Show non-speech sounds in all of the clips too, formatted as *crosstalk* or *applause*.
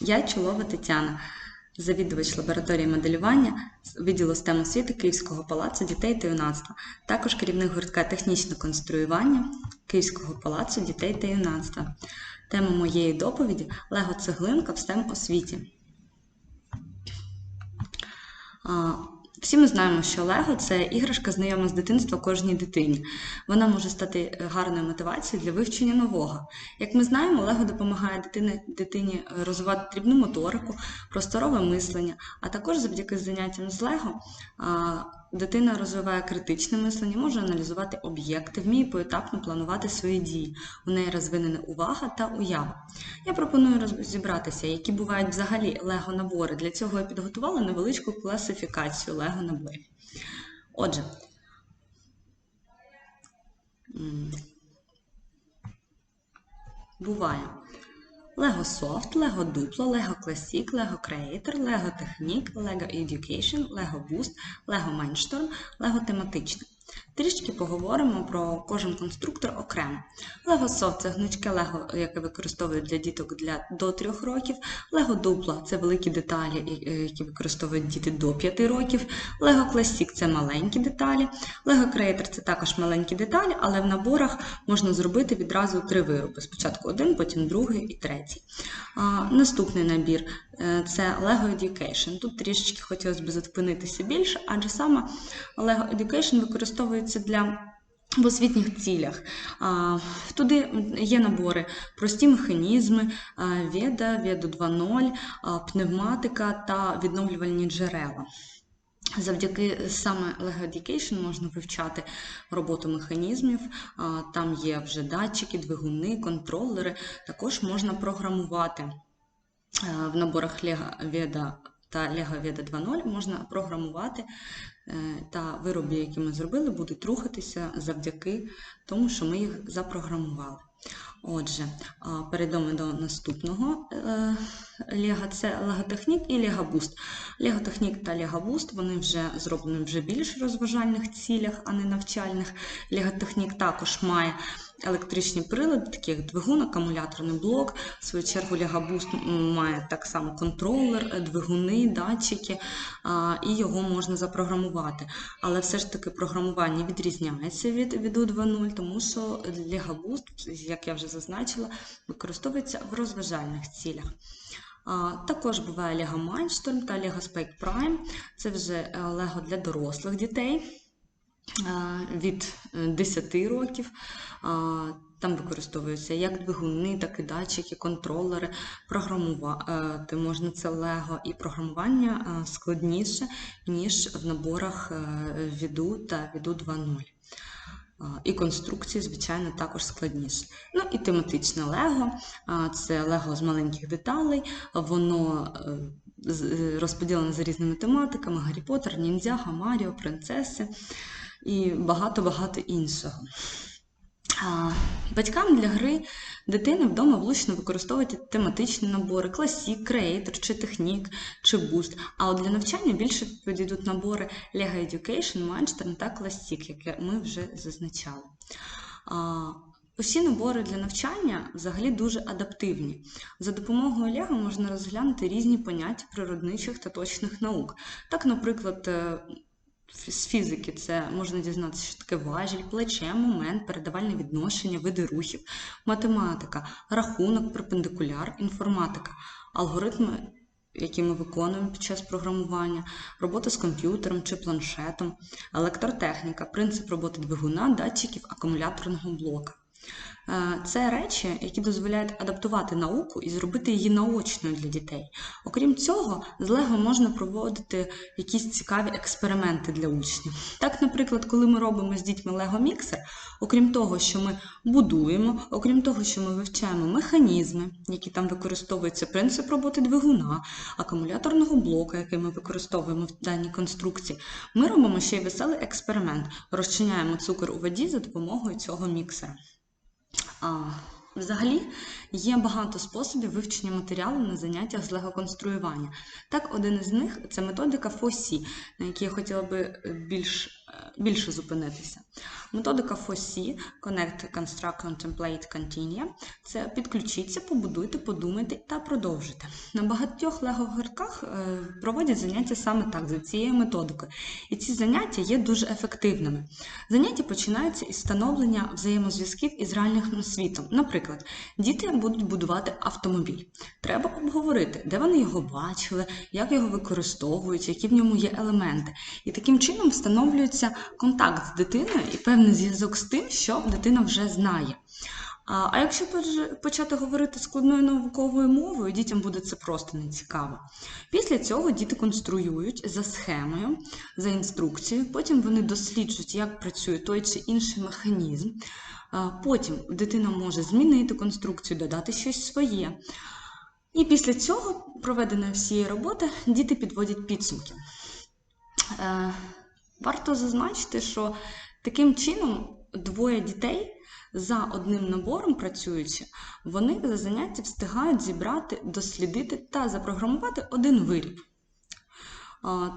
Я Чулова Тетяна, завідувач лабораторії моделювання відділу STEM освіти Київського палацу дітей та юнацтва, також керівник гуртка технічне конструювання Київського палацу дітей та юнацтва. Тема моєї доповіді Лего цеглинка в STEM освіті. Всі ми знаємо, що Лего це іграшка знайома з дитинства кожній дитині. Вона може стати гарною мотивацією для вивчення нового. Як ми знаємо, Лего допомагає дитині, дитині розвивати дрібну моторику, просторове мислення, а також завдяки заняттям з Лего дитина розвиває критичне мислення, може аналізувати об'єкти, вміє поетапно планувати свої дії. У неї розвинена увага та уява. Я пропоную розібратися, які бувають взагалі Лего-набори. Для цього я підготувала невеличку класифікацію Лего-наборів. Отже, буває Lego Soft, Lego Duplo, Lego Classic, Lego Creator, Lego Technique, Lego Education, Lego Boost, Lego Mindstorm, Lego тематичне. Трішки поговоримо про кожен конструктор окремо. Lego Soft – це гнучке Lego, яке використовують для діток для до 3 років. Lego Duplo – це великі деталі, е, які використовують діти до 5 років. Lego Classic – це маленькі деталі. Lego Creator – це також маленькі деталі, але в наборах можна зробити відразу три вироби. Спочатку один, потім другий і третій. А, Наступний набір це Lego Education. Тут трішечки хотілося б зупинитися більше, адже саме Lego Education використовується для в освітніх цілях. А, Туди є набори прості механізми, а, Веда, Веду 2.0, пневматика та відновлювальні джерела. Завдяки саме Lego Education можна вивчати роботу механізмів, там є вже датчики, двигуни, контролери. Також можна програмувати Е, в наборах Lego Veda та Lego Veda 2.0 можна програмувати е, та вироби, які ми зробили, будуть рухатися завдяки тому, що ми їх запрограмували. Отже, перейдемо до наступного е, Lego і. Lego Technic та Boost вони вже зроблені вже більш розважальних цілях, а не навчальних. Technic також має електричні прилади, такі як двигун, акумуляторний блок. В свою чергу Boost має так само контролер, е, двигуни, датчики, і його можна запрограмувати. Але все ж таки програмування відрізняється від, від U 2.0, тому що Boost, як я вже зазначила, використовується в розважальних цілях. Також буває Lego Mindstorm та Lego Spike Prime. Це вже е, Lego для дорослих дітей е, від е, 10 років. Там використовуються як двигуни, так і датчики, контролери, програмувати можна це Lego, і програмування е, складніше, ніж в наборах Віду та Віду 2.0. І конструкції, звичайно, також складніше. Ну і тематичне Лего. Це Лего з маленьких деталей, воно е, е, розподілене за різними тематиками: Гаррі Поттер, Ніндзяга, Маріо, принцеси і багато-багато іншого. Батькам для гри дитини вдома влучно використовувати тематичні набори, Classic, Creator, чи Technique, чи Boost. А от для навчання більше підійдуть набори Lego Education, Mindstorm та Classic, які ми вже зазначали. Усі набори для навчання взагалі дуже адаптивні. За допомогою Лего можна розглянути різні поняття природничих та точних наук. Так, наприклад, е, з фізики це можна дізнатися, що таке важіль, плече, момент, передавальне відношення, види рухів, математика, рахунок, перпендикуляр, інформатика, алгоритми, які ми виконуємо під час програмування, робота з комп'ютером чи планшетом, електротехніка, принцип роботи двигуна, датчиків, акумуляторного блока. Це речі, які дозволяють адаптувати науку і зробити її наочною для дітей. Окрім цього, з Лего можна проводити якісь цікаві експерименти для учнів. Так, наприклад, коли ми робимо з дітьми Лего міксер, окрім того, що ми будуємо, окрім того, що ми вивчаємо механізми, які там використовуються, принцип роботи двигуна, акумуляторного блока, який ми використовуємо в даній конструкції, ми робимо ще й веселий експеримент. Розчиняємо цукор у воді за допомогою цього міксера. Взагалі, Є багато способів вивчення матеріалу на заняттях з лего-конструювання. Так, один із них це методика FOSSI, на якій я хотіла би більш, е, більше зупинитися. Методика FOSSI Connect, Construct, Contemplate, Continue – це підключіться, побудуйте, подумайте та продовжуйте. На багатьох лего-гуртках е, проводять заняття саме так, за цією методикою. І ці заняття є дуже ефективними. Заняття починаються із встановлення взаємозв'язків із реальним світом. Наприклад, діти будуть будувати автомобіль. Треба обговорити, де вони його бачили, як його використовують, які в ньому є елементи. І таким чином встановлюється контакт з дитиною і певний зв'язок з тим, що дитина вже знає. А якщо почати говорити складною науковою мовою, дітям буде це просто нецікаво. Після цього діти конструюють за схемою, за інструкцією, потім вони досліджують, як працює той чи інший механізм. Потім дитина може змінити конструкцію, додати щось своє. І після цього, проведеної всієї роботи, діти підводять підсумки. Е, варто зазначити, що таким чином двоє дітей за одним набором працюючи, вони за заняття встигають зібрати, дослідити та запрограмувати один виріб.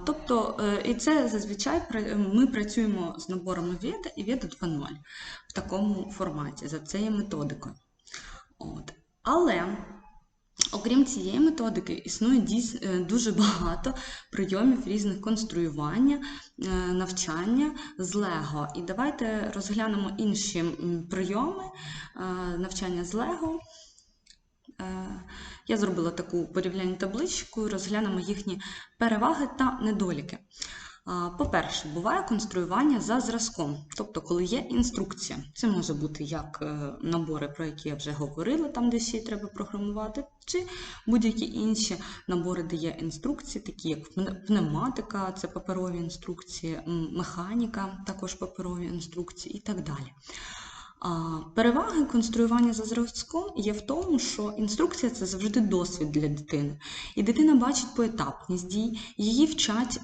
Тобто, е, і це зазвичай ми працюємо з наборами Веда і Веда 2.0 в такому форматі, за цією методикою. От. Але Окрім цієї методики, існує е, дуже багато прийомів різних конструювання, е, навчання з Лего. І давайте розглянемо інші прийоми е, навчання з Лего. Я зробила таку порівняльну табличку, розглянемо їхні переваги та недоліки. По-перше, буває конструювання за зразком, тобто, коли є інструкція. Це може бути як е, набори, про які я вже говорила, там де ще треба програмувати, чи будь-які інші набори, де є інструкції, такі як пневматика, це паперові інструкції, механіка, також паперові інструкції і так далі. Переваги конструювання за зразком є в тому, що інструкція це завжди досвід для дитини. І дитина бачить поетапність дій, її вчать,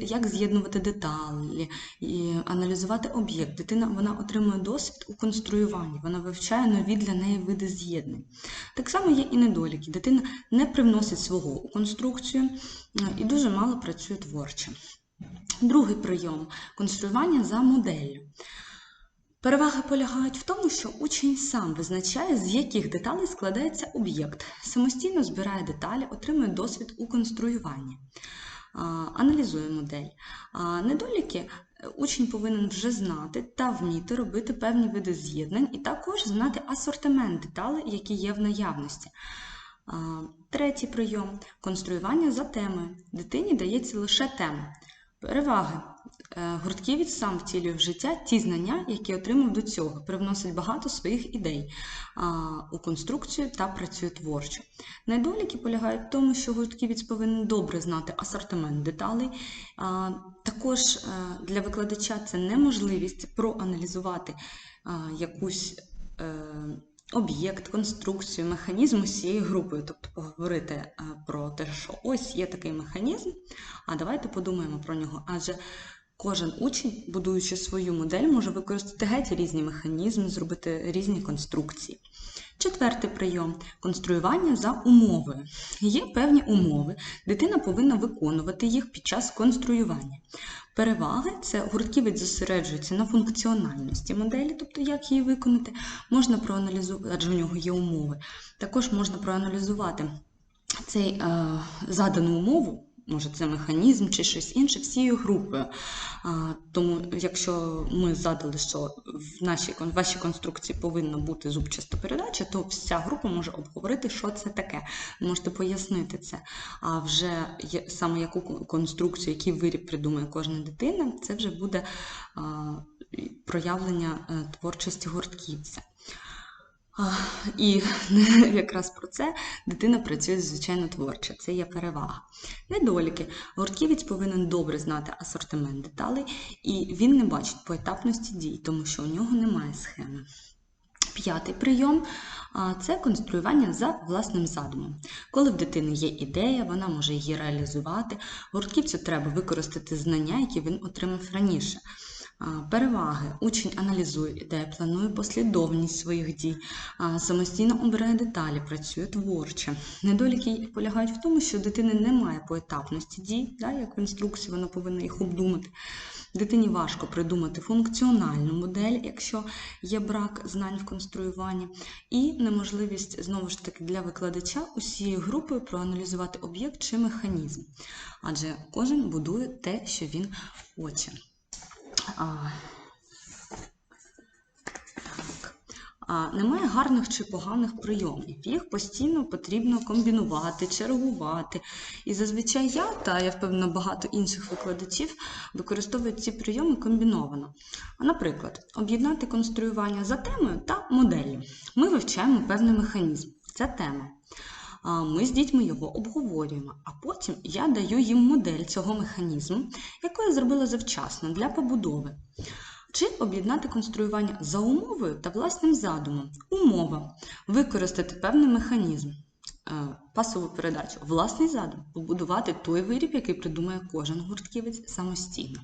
як з'єднувати деталі, і аналізувати об'єкт. Дитина вона отримує досвід у конструюванні, вона вивчає нові для неї види з'єднань. Так само є і недоліки. Дитина не привносить свого у конструкцію і дуже мало працює творче. Другий прийом конструювання за моделлю. Переваги полягають в тому, що учень сам визначає, з яких деталей складається об'єкт, самостійно збирає деталі, отримує досвід у конструюванні, аналізує модель. Недоліки учень повинен вже знати та вміти робити певні види з'єднань, і також знати асортимент деталей, які є в наявності. Третій прийом конструювання за темою. Дитині дається лише тема. Переваги. Е, Гуртківець сам втілює в життя ті знання, які отримав до цього, привносить багато своїх ідей у конструкцію та працює творчо. Недоліки полягають в тому, що гуртківець повинен добре знати асортимент деталей. Також е, для викладача це неможливість проаналізувати якусь. Е, об'єкт, конструкцію, механізм усією групою. Тобто поговорити про те, що ось є такий механізм, а давайте подумаємо про нього. Адже кожен учень, будуючи свою модель, може використати геть різні механізми, зробити різні конструкції. Четвертий прийом конструювання за умовою. Є певні умови, дитина повинна виконувати їх під час конструювання. Переваги це гуртківець зосереджується на функціональності моделі, тобто як її виконати, можна проаналізувати, адже в нього є умови. Також можна проаналізувати цей е, задану умову може це механізм чи щось інше, всією групою. Тому, якщо ми задали, що в нашій в вашій конструкції повинна бути зубчаста передача, то вся група може обговорити, що це таке. Можете пояснити це. А вже саме яку конструкцію, який виріб придумає кожна дитина, це вже буде проявлення е, творчості гуртківця. І *laughs* якраз про це дитина працює звичайно творче, це є перевага. Недоліки. Гуртківець повинен добре знати асортимент деталей, і він не бачить поетапності дій, тому що у нього немає схеми. П'ятий прийом це конструювання за власним задумом. Коли в дитини є ідея, вона може її реалізувати. Гуртківцю треба використати знання, які він отримав раніше. Переваги. Учень аналізує ідеї, планує послідовність своїх дій, самостійно обирає деталі, працює творче. Недоліки полягають в тому, що дитини немає поетапності дій, да, як в інструкції, вона повинна їх обдумати. Дитині важко придумати функціональну модель, якщо є брак знань в конструюванні, і неможливість знову ж таки для викладача усією групою проаналізувати об'єкт чи механізм. Адже кожен будує те, що він хоче. А, так. А, немає гарних чи поганих прийомів. Їх постійно потрібно комбінувати, чергувати. І зазвичай я, та я впевнена, багато інших викладачів використовують ці прийоми комбіновано. Наприклад, об'єднати конструювання за темою та моделлю. Ми вивчаємо певний механізм. Це тема. Ми з дітьми його обговорюємо, а потім я даю їм модель цього механізму, яку я зробила завчасно для побудови. Чи об'єднати конструювання за умовою та власним задумом. Умова використати певний механізм, е, пасову передачу, власний задум, побудувати той виріб, який придумає кожен гуртківець самостійно.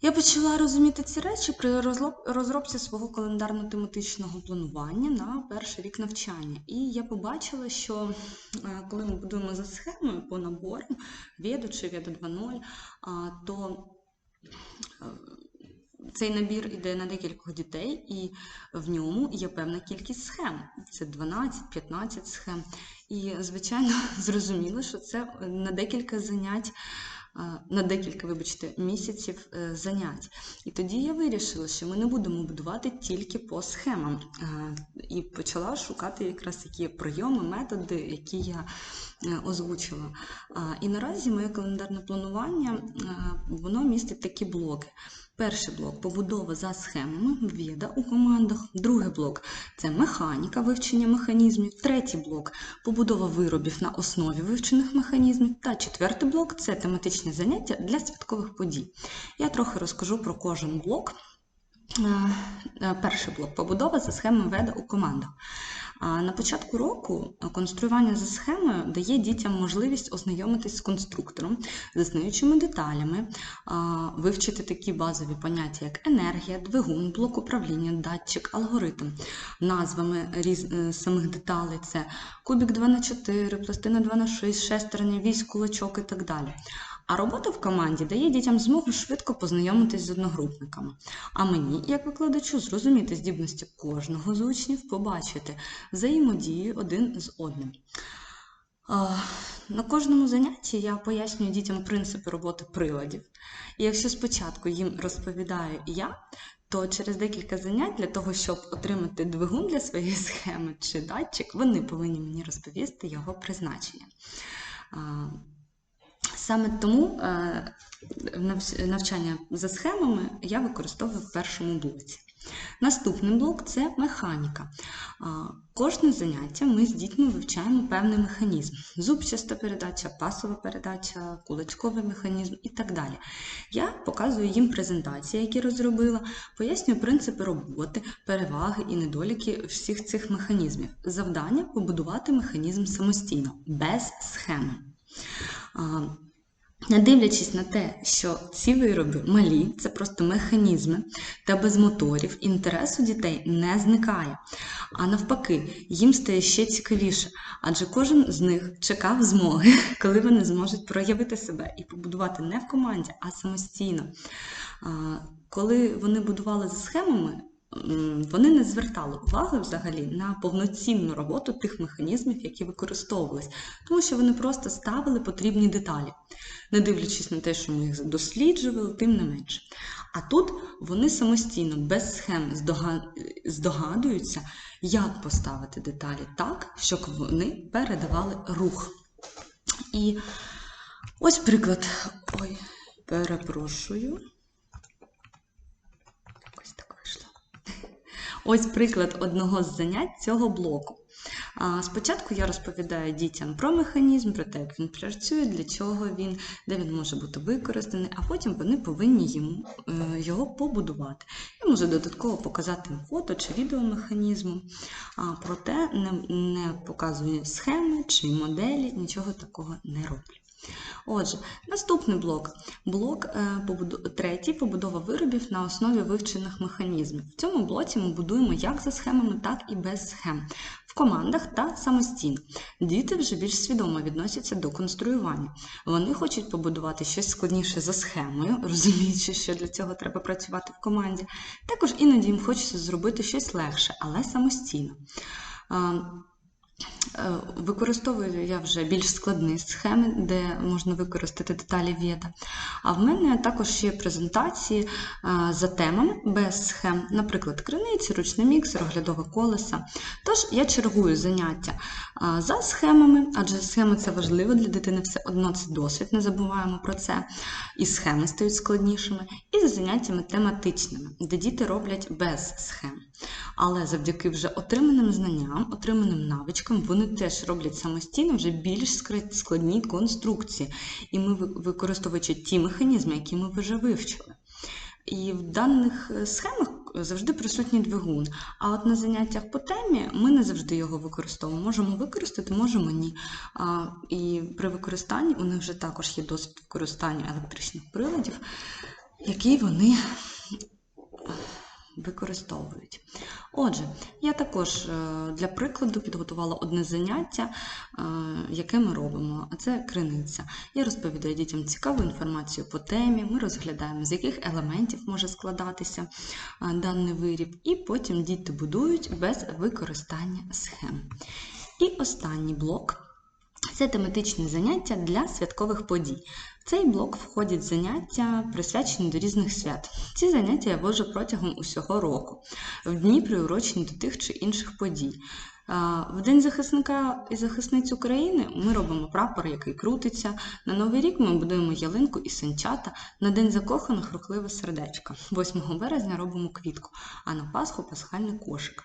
Я почала розуміти ці речі при розробці свого календарно-тематичного планування на перший рік навчання. І я побачила, що е, коли ми будуємо за схемою по наборам Веду чи Веду 2.0, то е, цей набір іде на декількох дітей, і в ньому є певна кількість схем. Це 12-15 схем. І, звичайно, *laughs* зрозуміло, що це на декілька занять. На декілька, вибачте, місяців е, занять. І тоді я вирішила, що ми не будемо будувати тільки по схемам. І почала шукати якраз які прийоми, методи, які я озвучила. І наразі моє календарне планування е, воно містить такі блоки. Перший блок побудова за схемами, віда у командах. Другий блок це механіка вивчення механізмів. Третій блок побудова виробів на основі вивчених механізмів. Та четвертий блок це тематичні заняття для святкових подій. Я трохи розкажу про кожен блок. Е, е, Перший блок побудова за схемами веда у командах. На початку року конструювання за схемою дає дітям можливість ознайомитись з конструктором, з деталями, вивчити такі базові поняття, як енергія, двигун, блок управління, датчик, алгоритм, назвами різ... е, самих деталей це кубік 2х4, пластина 2х6, шестерня, вісь, кулачок і так далі. А робота в команді дає дітям змогу швидко познайомитись з одногрупниками. А мені, як викладачу, зрозуміти здібності кожного з учнів, побачити взаємодію один з одним. На кожному занятті я пояснюю дітям принципи роботи приладів. І якщо спочатку їм розповідаю я, то через декілька занять для того, щоб отримати двигун для своєї схеми чи датчик, вони повинні мені розповісти його призначення. Саме тому е, навчання за схемами я використовую в першому блоці. Наступний блок це механіка. Кожне заняття ми з дітьми вивчаємо певний механізм: зубчаста передача, пасова передача, кулачковий механізм і так далі. Я показую їм презентації, які розробила, пояснюю принципи роботи, переваги і недоліки всіх цих механізмів. Завдання побудувати механізм самостійно, без схеми. Не дивлячись на те, що ці вироби малі, це просто механізми та без моторів, інтерес у дітей не зникає. А навпаки, їм стає ще цікавіше, адже кожен з них чекав змоги, *laughs* коли вони зможуть проявити себе і побудувати не в команді, а самостійно. Коли вони будували за схемами, вони не звертали уваги взагалі на повноцінну роботу тих механізмів, які використовувались, тому що вони просто ставили потрібні деталі, не дивлячись на те, що ми їх досліджували, тим не менше. А тут вони самостійно, без схем здогадуються, як поставити деталі так, щоб вони передавали рух. І ось приклад. Ой, перепрошую. Ось приклад одного з занять цього блоку. Спочатку я розповідаю дітям про механізм, про те, як він працює, для чого він, де він може бути використаний, а потім вони повинні йому, е, його побудувати. Я можу додатково показати фото чи відео механізму, проте не, не показую схеми чи моделі, нічого такого не роблю. Отже, наступний блок. Блок е, третій побудова виробів на основі вивчених механізмів. В цьому блоці ми будуємо як за схемами, так і без схем. В командах та самостійно. Діти вже більш свідомо відносяться до конструювання. Вони хочуть побудувати щось складніше за схемою, *laughs* розуміючи, що для цього треба працювати в команді. Також іноді їм хочеться зробити щось легше, але самостійно. Е, Використовую я вже більш складні схеми, де можна використати деталі вєта. А в мене також є презентації е, за темами без схем, наприклад, криниці, ручний міксер, оглядове колеса. Тож я чергую заняття е, за схемами, адже схеми це важливо для дитини, все одно це досвід, не забуваємо про це. І схеми стають складнішими, і за заняттями тематичними, де діти роблять без схем. Але завдяки вже отриманим знанням, отриманим навичкам, вони теж роблять самостійно вже більш складні конструкції. І ми, використовуючи ті механізми, які ми вже вивчили. І в даних е, схемах завжди присутній двигун. А от на заняттях по темі ми не завжди його використовуємо. Можемо використати, можемо ні. А, і при використанні у них вже також є досвід використання електричних приладів, які вони використовують. Отже, я також е, для прикладу підготувала одне заняття, е, яке ми робимо, а це криниця. Я розповідаю дітям цікаву інформацію по темі, ми розглядаємо, з яких елементів може складатися е, даний виріб, і потім діти будують без використання схем. І останній блок. Це тематичні заняття для святкових подій. Цей блок входять заняття, присвячені до різних свят. Ці заняття я вожу протягом усього року, в дні приурочені до тих чи інших подій. В День захисника і захисниць України ми робимо прапор, який крутиться. На Новий рік ми будуємо ялинку і санчата. На День закоханих рухливе сердечко. 8 березня робимо квітку, а на Пасху пасхальний кошик.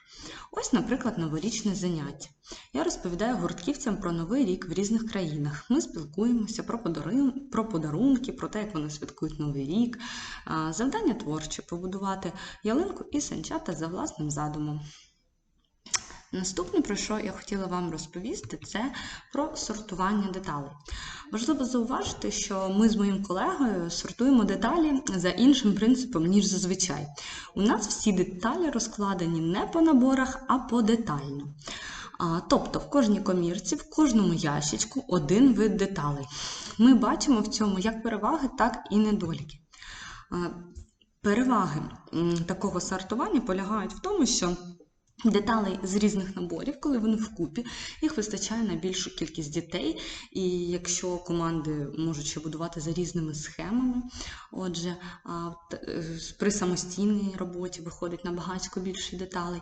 Ось, наприклад, новорічне заняття. Я розповідаю гуртківцям про новий рік в різних країнах. Ми спілкуємося про про подарунки, про те, як вони святкують новий рік. Завдання творче побудувати ялинку і санчата за власним задумом. Наступне, про що я хотіла вам розповісти, це про сортування деталей. Важливо зауважити, що ми з моїм колегою сортуємо деталі за іншим принципом, ніж зазвичай. У нас всі деталі розкладені не по наборах, а подетально. А, Тобто в кожній комірці, в кожному ящичку один вид деталей. Ми бачимо в цьому як переваги, так і недоліки. Переваги такого сортування полягають в тому, що Деталей з різних наборів, коли вони вкупі, їх вистачає на більшу кількість дітей. І якщо команди можуть ще будувати за різними схемами, отже, при самостійній роботі виходить набагато більше деталей.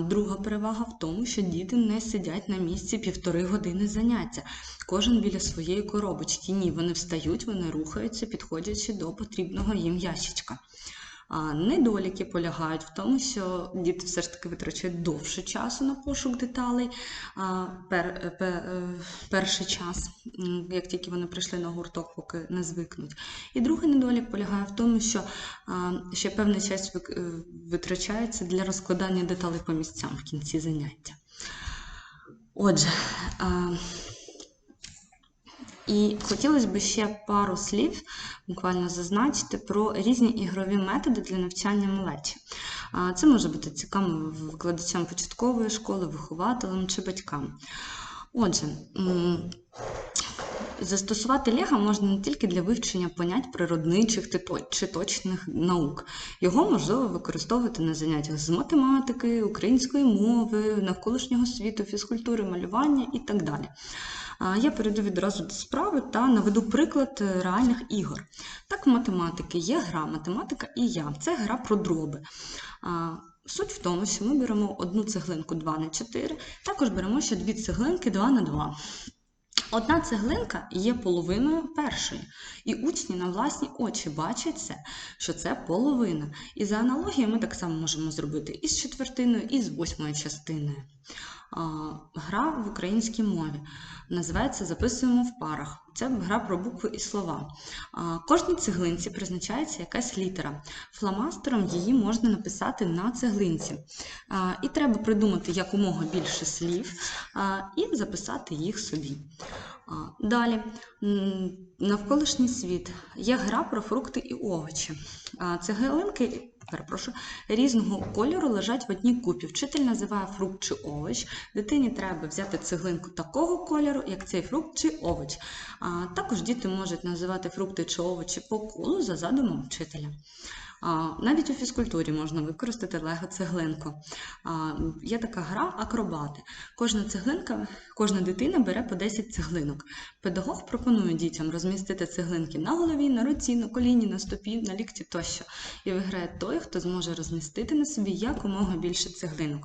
Друга перевага в тому, що діти не сидять на місці півтори години заняття. Кожен біля своєї коробочки. Ні, вони встають, вони рухаються, підходячи до потрібного їм ящичка. А недоліки полягають в тому, що діти все ж таки витрачають довше часу на пошук деталей пер, пер, е, перший час, як тільки вони прийшли на гурток, поки не звикнуть. І другий недолік полягає в тому, що ще певний час е, витрачається для розкладання деталей по місцям в кінці заняття. Отже, і хотілося б ще пару слів буквально зазначити про різні ігрові методи для навчання малечі. Це може бути цікавим викладачам початкової школи, вихователям чи батькам. Отже, Застосувати лего можна не тільки для вивчення понять природничих чи точних наук. Його можливо використовувати на заняттях з математики, української мови, навколишнього світу, фізкультури, малювання і так далі. Я перейду відразу до справи та наведу приклад е, реальних ігор. Так, в математики є гра математика і я. Це гра про дроби. Суть в тому, що ми беремо одну цеглинку 2 на 4, також беремо ще дві цеглинки 2 на 2. Одна цеглинка є половиною першої, і учні на власні очі бачать це, що це половина. І за аналогією ми так само можемо зробити і з четвертиною, і з восьмою частиною. Гра в українській мові називається Записуємо в парах. Це гра про букви і слова. Кожній цеглинці призначається якась літера. Фломастером її можна написати на цеглинці. І треба придумати якомога більше слів і записати їх собі. Далі, навколишній світ. Є гра про фрукти і овочі. Цеглинки, перепрошую, різного кольору лежать в одній купі. Вчитель називає фрукт чи овоч. Дитині треба взяти цеглинку такого кольору, як цей фрукт чи овоч. А, Також діти можуть називати фрукти чи овочі по колу за задумом вчителя. Навіть у фізкультурі можна використати лего-цеглинку. Є така гра акробати. Кожна цеглинка, кожна дитина бере по 10 цеглинок. Педагог пропонує дітям розмістити цеглинки на голові, на руці, на коліні, на стопі, на лікті тощо. І виграє той, хто зможе розмістити на собі якомога більше цеглинок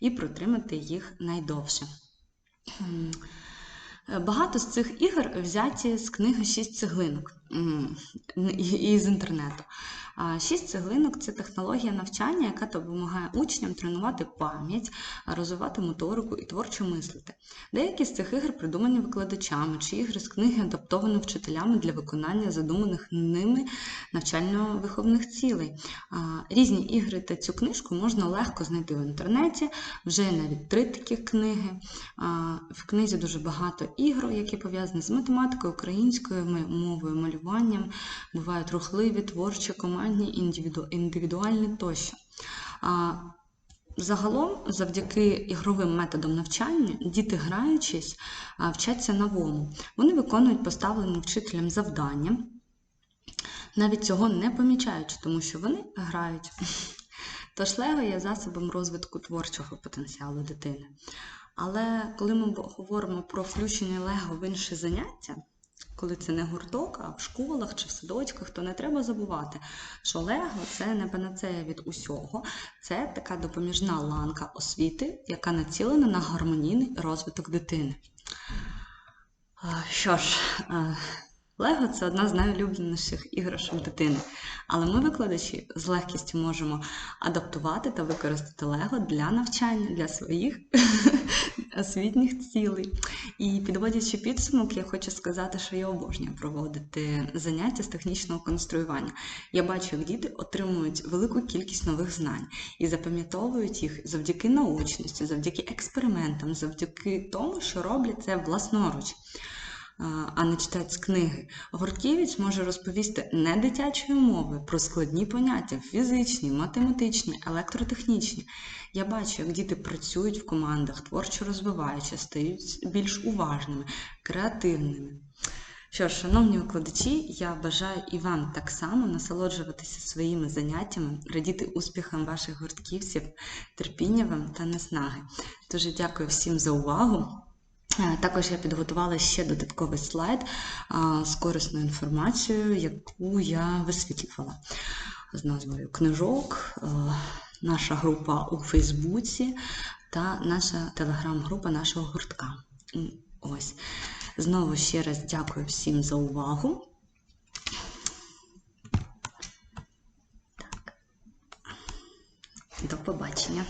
і протримати їх найдовше. Е, Багато з цих ігор взяті з книги Шість цеглинок м, і і з інтернету. Шість цеглинок це технологія навчання, яка допомагає учням тренувати пам'ять, розвивати моторику і творчо мислити. Деякі з цих ігор придумані викладачами, чи ігри з книги адаптовані вчителями для виконання задуманих ними навчально-виховних цілей. Різні ігри та цю книжку можна легко знайти в інтернеті. Вже навіть три такі книги. В книзі дуже багато ігор, які пов'язані з математикою, українською мовою, малюванням. Бувають рухливі, творчі, командні, індивіду- індивідуальні тощо. А, Загалом, завдяки ігровим методам навчання, діти, граючись, вчаться новому. Вони виконують поставлені вчителем завдання, навіть цього не помічаючи, тому що вони грають. Тож Лего є засобом розвитку творчого потенціалу дитини. Але коли ми говоримо про включення Лего в інші заняття, коли це не гурток, а в школах чи в садочках, то не треба забувати, що Лего це не панацея від усього, це така допоміжна ланка освіти, яка націлена на гармонійний розвиток дитини. Що ж, Лего це одна з найулюбленіших іграшок дитини. Але ми, викладачі, з легкістю можемо адаптувати та використати Лего для навчання, для своїх освітніх цілей. І підводячи підсумок, я хочу сказати, що я обожнюю проводити заняття з технічного конструювання. Я бачу, як діти отримують велику кількість нових знань і запам'ятовують їх завдяки научності, завдяки експериментам, завдяки тому, що роблять це власноруч. А, не читають з книги. Гуртківець може розповісти не дитячою мовою про складні поняття фізичні, математичні, електротехнічні. Я бачу, як діти працюють в командах, творчо розвиваючи, стають більш уважними, креативними. Що ж, шановні викладачі, я бажаю і вам так само насолоджуватися своїми заняттями, радіти успіхам ваших гуртківців, терпіння вам та наснаги. Дуже дякую всім за увагу. Е, Також я підготувала ще додатковий слайд з корисною інформацією, яку я висвітлювала з назвою книжок, е, наша група у Фейсбуці та наша телеграм-група нашого гуртка. Ось. Знову ще раз дякую всім за увагу. Так. До побачення.